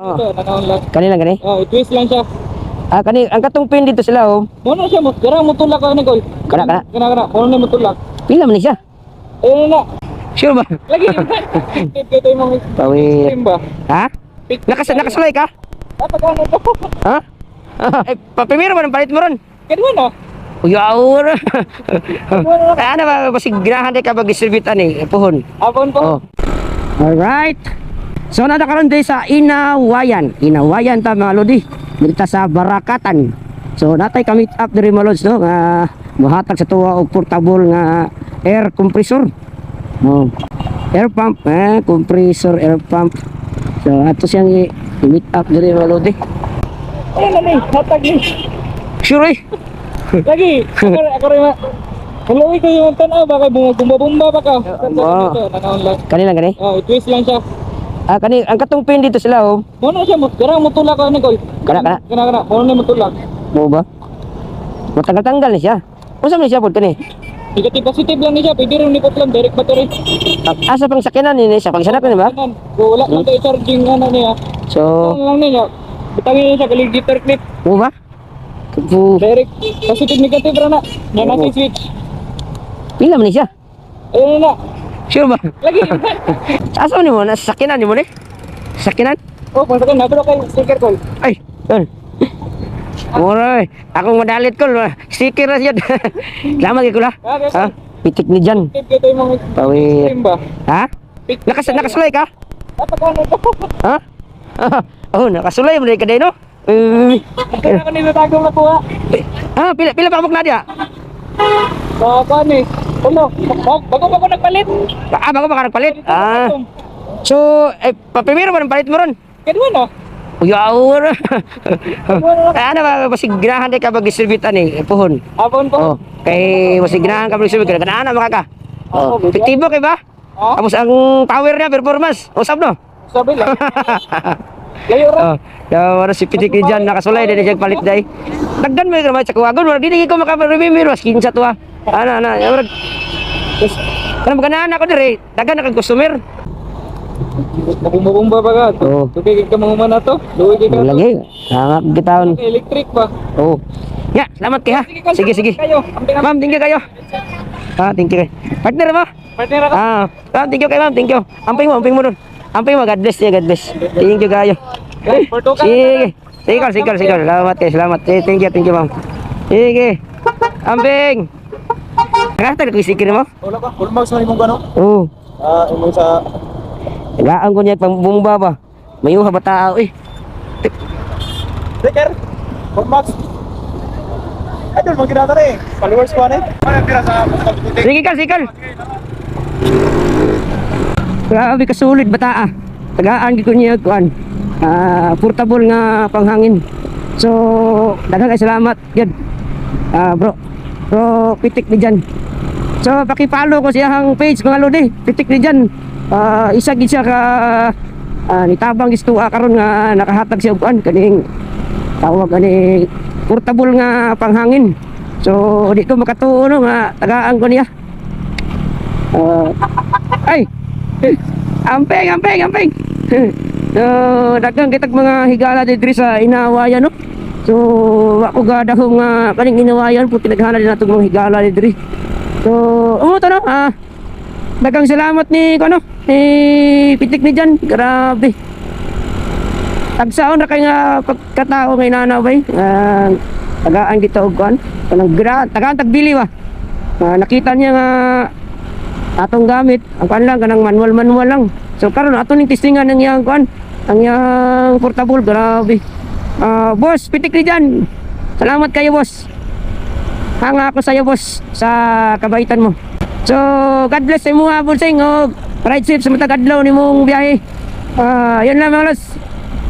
Oh. Ito, nakaon lang. Gani? Oh, twist lang siya. Ah, kani ang katong pin dito sila oh. Muna siya mo, garang mo tulak ka ni Koy. Kana, kana. Kana kana, mo tulak. Pila man siya? Ayun na. Sure ba? Lagi. Tip ko yung mga Pawi. team ba? Ha? Nakas nakasulay ka? Dapat ano to? Ha? eh, papimiro man ang palit mo ron. Kadwa na. Uyaw na. ano ba, basig ginahan ka mag-distribute ani, puhon. Apon po. Oh. Alright. So nadakaroon din sa Inawayan. Inawayan ta mga lodi. Dito sa Barakatan. So natay ka meet up diri mga lods no nga mahatag sa tuwa og portable nga air compressor. Oh. Air pump, eh, compressor, air pump. So ato siyang i-meet up diri mga lodi. Ayun na ni, hatag ni. Sure eh. Lagi. Ako ako rin ma. Hello, ko yung tanaw ba kay bunga bumba ba ka? wow. Ito, nakaon lang. Kanila gani? Oh, twist lang siya. Ah, kani ang katong pin dito sila oh. Muna siya mo, garang mo tulak ka ni Koy. Kana, kana. Kana kana, muna mo tulak. Mo ba? Matanggal-tanggal ni siya. Unsa man siya pod kani? Negative positive lang ni siya, pwede rin nikot lang, direct battery. Ah, Asa pang sakinan ni sa pagsanap ni ba? So, wala lang tayo charging ano niya. So, Ano lang niya. Bitangin niya siya, galing guitar clip. mo ba? Kupu, Direct. Positive negative ra na. Oo. natin switch. pila man ni siya? Ayun na. Sure ba? Lagi. Asa ni mo na sakinan ni mo ni? Sakinan? oh, pagkakan na bro kay sticker call. Ay, yun. Eh. Akong madalit ko. Sticker na siya. Salamat kay kula. Ha? Pitik ni Jan. Ko Pawi. ba? Ha? Nakas nakasulay ka? Ano? Ha? oh, nakasulay mo rin ka din, no? Eh, Kaya ka nilatago na po ha. ah, pila pila pa na dia? Ano eh. Ulo, bago bago ba ako nagpalit? Ah, bago ba ka nagpalit? Ah. So, eh, papimiro mo ng palit mo ron? Kadwa na. Uyaw na. ano ba, basig ginahan di ka mag-distribute ani, puhon. Apon po. Oh, kay basig ginahan ka mag-distribute, kanaan na makaka. Oh, epektibo kay ba? Oh, Tapos ang power niya, performance, usap no? sabi lang. Oh, yung ano si Pitik ni Jan, nakasulay, din siya palit day. Dagdan mo yung sa kuwagon, wala din ko maka-remember, mas kinsa to ah. Ano, yung Yes. Kanang magkanaan ako dire, dagan na customer. Nabumba-bumba ba ka? Oo. Tupigil ka mga mana to. Luwi ka ka. Lagi, hangap gitaon. Electric ba? Oh. Ya, salamat kay ha. Sige, sige. Ma'am, thank you kayo. Ah, thank you. Partner mo? Partner ako. Ah, ma'am, thank you kay ma'am, thank you. Amping mo, amping mo doon. Amping mo, God bless niya, God bless. Thank you kayo. Sige. Sige, sige, sige. Salamat kayo, salamat. Eh, Thank you, thank you, ma'am. Sige. Amping. Nakatag ko sticker mo? Wala ka. Full marks man imong gano. Oo. Ah, imo sa Tagaan ko niya pang bumba ba. Mayuha ba tao eh. Sticker. Full marks. Idol mo ginata rin. Followers ko ano? Ano sa putik? Sige ka, sige ka. Grabe ka sulit bata ah. Tagaan gid ko niya kuan. Ah, portable nga panghangin. So, daghang salamat gid. Ah, bro. Bro, pitik ni Jan. So, paki-follow ko siyang page mga lodi. Pitik ni Jan. Ah, isa gid siya ka ah, nitabang gisto karon nga nakahatag siya kuan kaning tawag ani portable nga panghangin. So, di ko makatuo no nga tagaan ko niya. Ah, ay. Ampeng, ampeng, ampeng. so, dagang kitag mga higala diri sa Inawayan no. So, wa ko gadahong nga kaning Inawayan po tinaghanan din natong mga higala diri. So, umo to no. Ah, dagang salamat ni ano, ni pitik ni Jan. Grabe. Tagsaon ra kay nga pagkatao ngay nanaway. Ah, tagaan kita og kuan. Kanang gra, tagaan tagbili ba. Ah, nakita niya nga atong gamit ang kuan lang kanang manual manual lang. So karon ato ning testingan ng yang kuan ang yang portable grabe. Ah boss pitik ni dyan salamat kayo boss. Hanga ako sa iyo boss sa kabaitan mo. So God bless sa mga bulsing o ride safe sa matag adlaw ni mong biyahe. Ah yun lang mga los